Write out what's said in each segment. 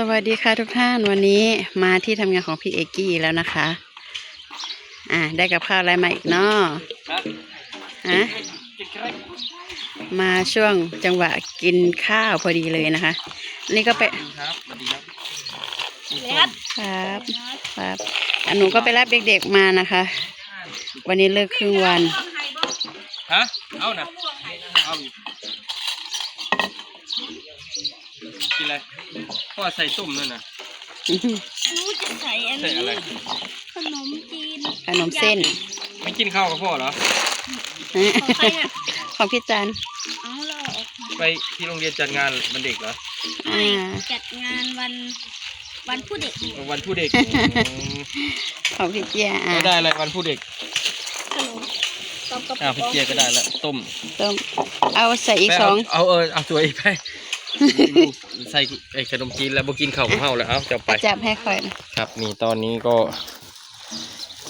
สวัสดีค่ะทุกท่านวันนี้มาที่ทำงานของพี่เอกกี้แล้วนะคะ อ่าได้กับข้าวอะไรมาอีกเนาะฮะมาช่วงจังหวะกินข้าวพอดีเลยนะคะ นี่ก็ไปครับสวัสดีครับครับครับอันหนูก็ไปรับเด็กๆมานะคะ วันนี้เลิกครึ่งวันฮะเอานะเอา กินอะไรพ่อใส่ตุ่มนั่นน่ะรู้จะใส่อันใส่นี้อะไรขนมจีนขนมเส้นไม่กินข้าวกับพ่อเหรอ ของใครอะของพี่จันเอาเราออกมาไปที่โรงเรียนจัดงานวันเด็กเหรออ่าจัดงานวันวันผู้เด็กวันผู้เด็กของพี่เจียอ่าก็ได้อะไรวันผู้เด็กขนมกับกระอ้าวพี่เจียก็ได้แล้วต้มต้มเอาใส่อีกไปสเาองเอาเออเอาตัวอีกไป ใส่ไอ้ขนมจีนแล้วบ่กินข้าวของเฮาแล้วเอาจะไปจับให้ค่อยครับนี่ตอนนี้ก็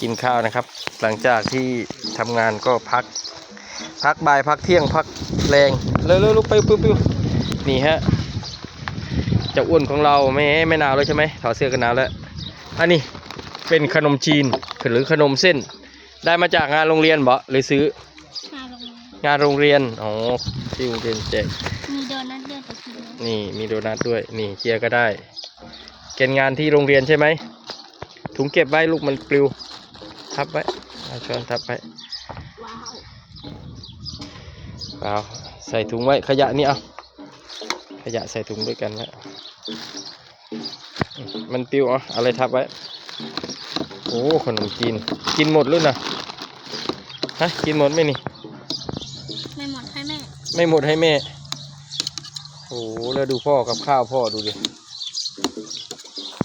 กินข้าวนะครับ หลังจากที่ทำงานก็พัก พักบ่ายพักเที่ยงพักแรงเร็วๆลุกไปปิ้วปิ้วนี่ฮะเจะอ้วนของเราไม่ไม่หนาวแล้วใช่ไหมถอดเสื้อกันหนาวแล้วอันนี้เป็นขนมจีนหรือขนมเส้น ได้มาจากงานโรงเรียนบ่หรือซื้อมาลงงานโรงเรียนอ๋อที่โรงเรียนแจก นแล้วนี่มีโดนัทด้วย นี่เจียก็ได้ เกณฑ์งานที่โรงเรียนใช่ไหม ถุงเก็บไว้ลูกมันปลิว ทับไว้เอาช้อนทับไว้ว้าวเปล่าใส่ถุงไว้ขยะนี่เอาขยะใส่ถุงด้วยกันไว้มันปลิวเอะอะไรทับไว้ โอ้ขนมจีน กินหมดหรือนะฮะกินหมดไหมนี่ ไม่หมดให้แม่ ไม่หมดให้แม่โอ้ แล้วดูพ่อกับข้าวพ่อดูดิ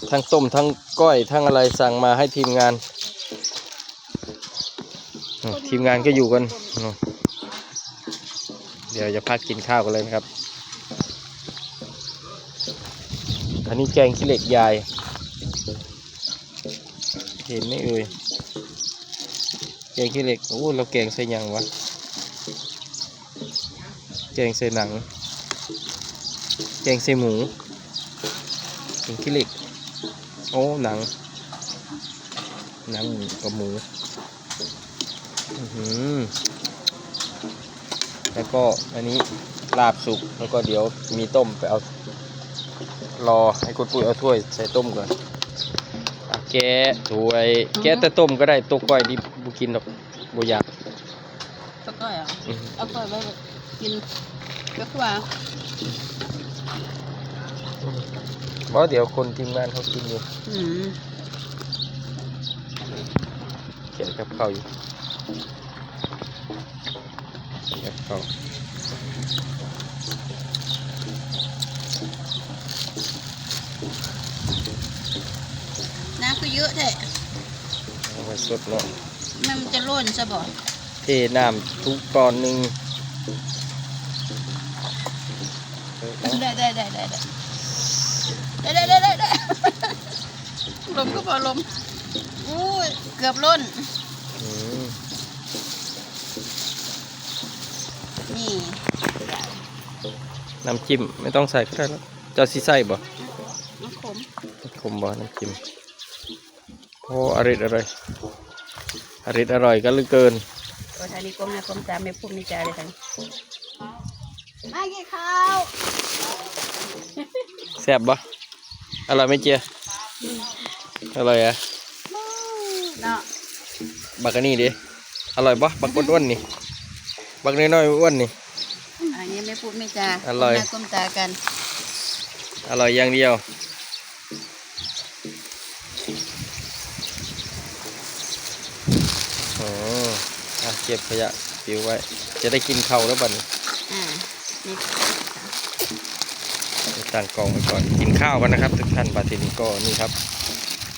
ทั้งต้มทั้งก้อยทั้งอะไรสั่งมาให้ทีมงาน ทีมงานก็อยู่กัน เดี๋ยวจะพักกินข้าวกันเลยนะครับ อันนี้แกงขี้เหล็กยาย เห็นไหมเอ่ย แกงขี้เหล็ก โอ้ เราแกงใส่ยังวะ แกงใส่หนัง แกงใส่หมูแกงขี้เหล็ก โอ้ หนัง หนังหมูกับหมูอื้อหือแล้วก็อันนี้ลาบสุก แล้วก็เดี๋ยวมีต้มไปเอา รอให้คุณปุ้ยเอาถ้วยใส่ต้มก่อนอะแกะถ้วย แกะแต่ต้มก็ได้ตัวก้อยดิบบุกินหรอกบุอยากตะก้อยอะอื้อเอาก้อยไปกินก็คือว่า เพราะเดี๋ยวคนทีมงานเขากินอยู่อืมเขียนกับเขาวอยู่เขียนกับเขาวน้ำคือเยอะแท้เอาไว้สดเนาะมันจะร่นซะบ่เทน้ำทุกตอนหนึ่ง ก็พอลมอู้ยเกือบล้น อืมนี่ น้ำจิ้มไม่ต้องใส่ก็ได้แล้วเจ้าซีใส่บ่น้ำขมคมบ่น้ำจิ้มโอ้อร่อยอร่อยอร่อยอร่อยกันเหลือเกิน โอ้ทานี้ก้มน้าก้มตาไม่พูดไม่จาเลยทั้งมากินข้าวแซ่บบ่อร่อยไหมเจีย อร่อยอะเนาะบักอันนี้ดิอร่อยบ่บักอ้วนๆนี่บักน้อยๆอ้วนนี่อันนี้ไม่พูดไม่จาอร่อยก้มหน้าก้มตากัน อร่อยอย่างเดียวโอ้อะเก็บขยะปิวไว้ จะได้กินข้าวแล้วบัดนี้อ่านี่เดี๋ยวตั้งกล่องไว้ก่อนกินข้าวกันนะครับ ทุกท่านบัดทีนี้ก็นี่ครับ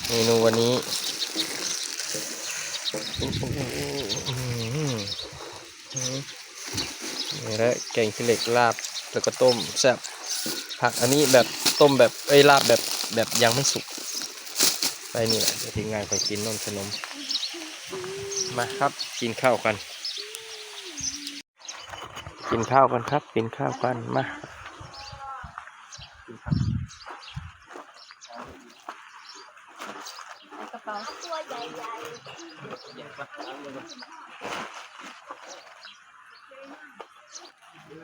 เมนูวันนี้อื้อหือนี่แหละแกงขี้เหล็กลาบแล้วก็ต้มแซ่บผักอันนี้แบบต้มแบบเอ้ยลาบแบบแบบยังไม่สุก ไปนี่แหละเดี๋ยวทีมงานไปกินนมขนม มาครับกินข้าวกัน กินข้าวกันครับ กินข้าวกันมากินข้าว กระเป๋าตัวใหญ่ใหญ่ปะ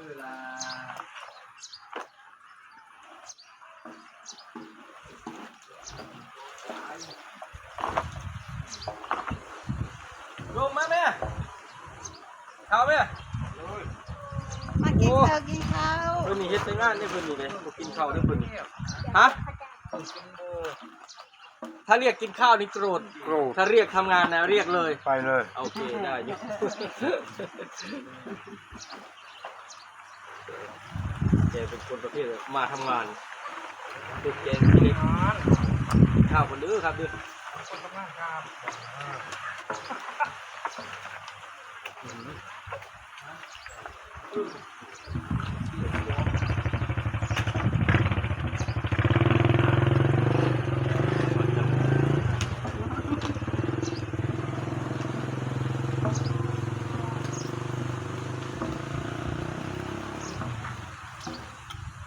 เวลาลงมาแม่เข้าแม่มากินข้าวกินข้าวเพิ่นนี่เฮ็ดแต่งานได้เพิ่นนี่เลยบ่กินข้าวได้เพิ่นนี่ฮะ ถ้าเรียกกินข้าวนี่โกรธโกรธถ้าเรียกทำงานนะเรียกเลย ไปเลย โอเคได้อยู่ แกเป็นคนประเภทมาทำงานเด็กแกงเล็กข้าวคนดื้อครับดื้อคนทำงานครับ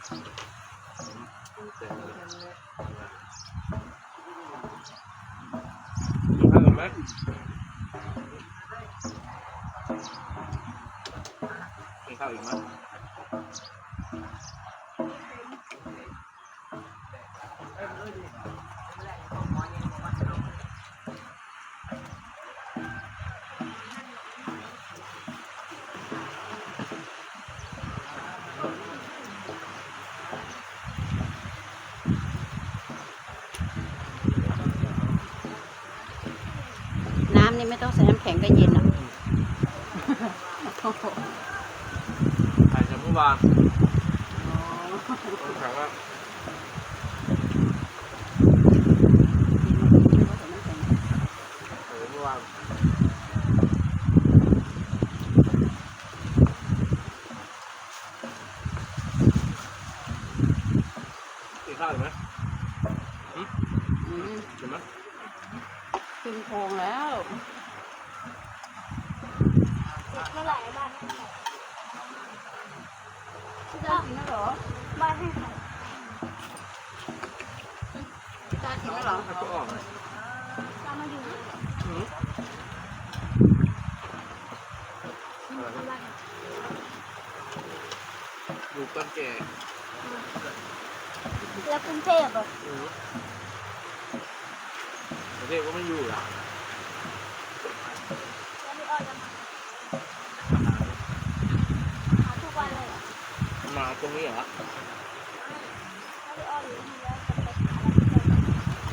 ข้าวกันไหมกินข้าวอีกไหมน้ำนี่ ไม่ต้องใส่น้ำแข็งก็เย็นอะโอ้โหถ่ายจากเมื่อวานถามว่าเออเมื่อวานกินข้าวอีกไหม อืม กินไหม ขึ้นโครงแล้ว ๆเท่าไหร่บ้าน พี่ตากินแล้วเหรอบ้านให้ใครพี่ตากินแล้วเหรอถ้าก็ออกเลยเรามาอยู่อืมบ้านอยู่ก้อนแก่แล้วกรุงเทพอะอืมประเทศก็ไม่อยู่ล่ะ แล้วไม่อ้อยจะมาหาทุกวันเลยเหรอ มาต รงนี้เหรอยา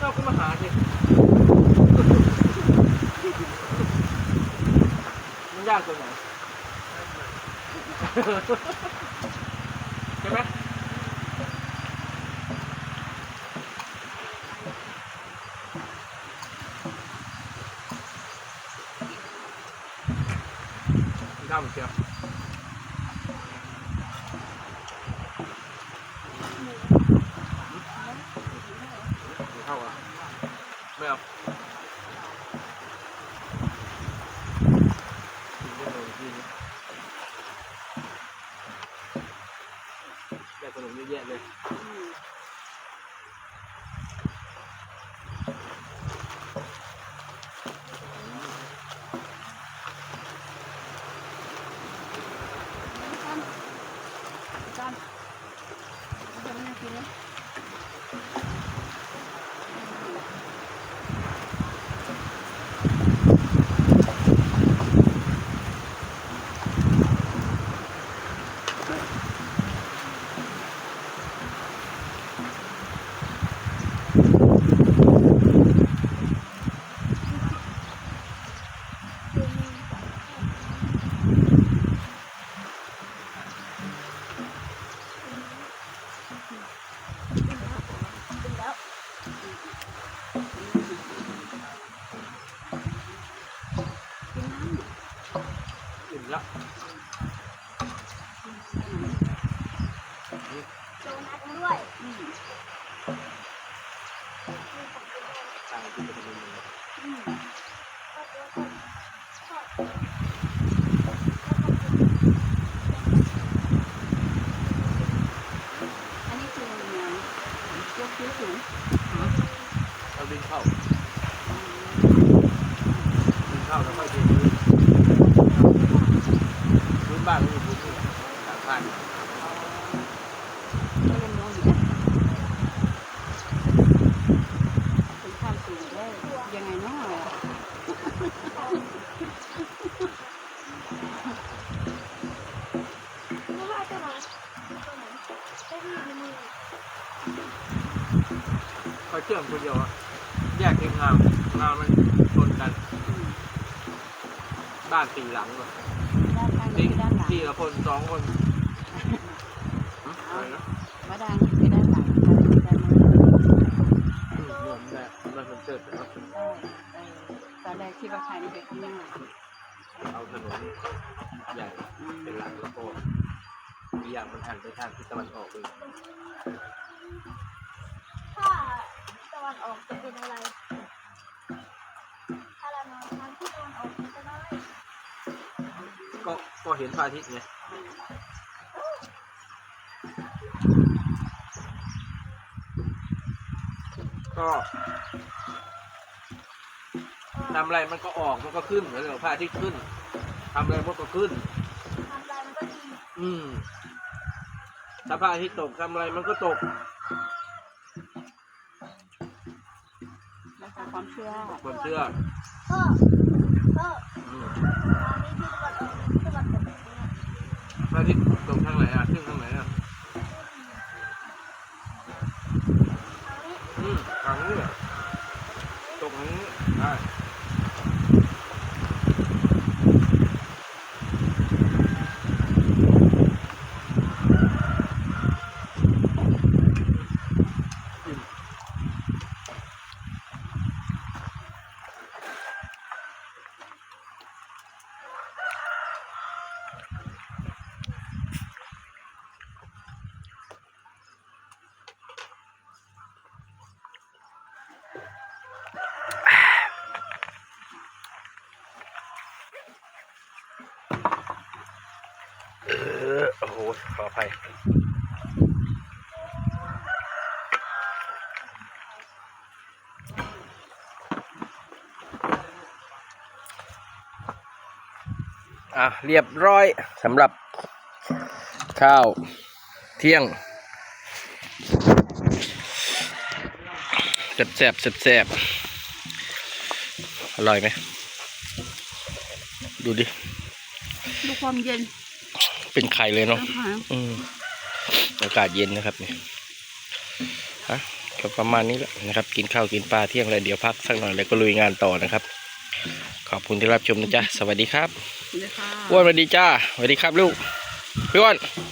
เราก็มาหาสิมันยากตรงไหนใช่ไหมกินข้าวเหมือนเชียวกินข้าวอะไม่เอากินได้เลยกินได้ข นมเยอะแยะเลย ค่อยเชื่อมคนเดียวอะแยกทีมงานงานมันชนกัน บ้านสี่หลังเลยด้านข้างนี่นี่ด้านหลังที่ละคนสองคนหึอะไรนะมาดังไปด้านหลังไปด้านหน้าอืมรวมแม่มันเป็นเจิดนะครับเออเออตอนแรกที่ว่าขายนี่เป็นข้างหน้าเอาถนนใหญ่เป็นหลักแล้วก็อีกอย่างมันหันไปทางทิศตะวันออกเลยถ้าตะ วันออกจะเป็นอะไร ถ้าเรานอนทางที่ตะวันออกมันจะน้อยก็ก็เห็นพระอาทิตย์ไงก็ทำอะไรมันก็ออกมันก็ขึ้นเหมือนกับพระอาทิตย์ขึ้นทำอะไรมันก็ขึ้น ทำอะไรมันก็ดีอืมถ้าพระอาทิตย์ตกทำอะไรมันก็ตก เชื่อความเชื่อก็ก็อืมตอนนี้ที่ตะวันออกตะวันตกแบบนี้พระอาทิตย์ตกทางไหนอะขึ้นทางไหนอะ ทางนี้ อืมทางนี้เหรอตกทางนี้ได้ เอ อโอ้โหขออภัยอะเรียบร้อยสำหรับข้าวเที่ยงแซ่บแซ่บแซ่บแซ่บอร่อยไหม ดูดิ ดูความเย็น เป็นไข่เลยเนาะนะคะอืมอากาศเย็นนะครับเนี่ยฮะก็ประมาณนี้แหละนะครับ กินข้าวกินปลาเที่ยงอะไรเดี๋ยวพักสักหน่อยแล้วก็ลุยงานต่อนะครับ ขอบคุณที่รับชมนะจ๊ะสวัสดีครับนี่ค่ะอ้วนสวัสดีจ้าสวัสดีครับลูกพี่อ้วนส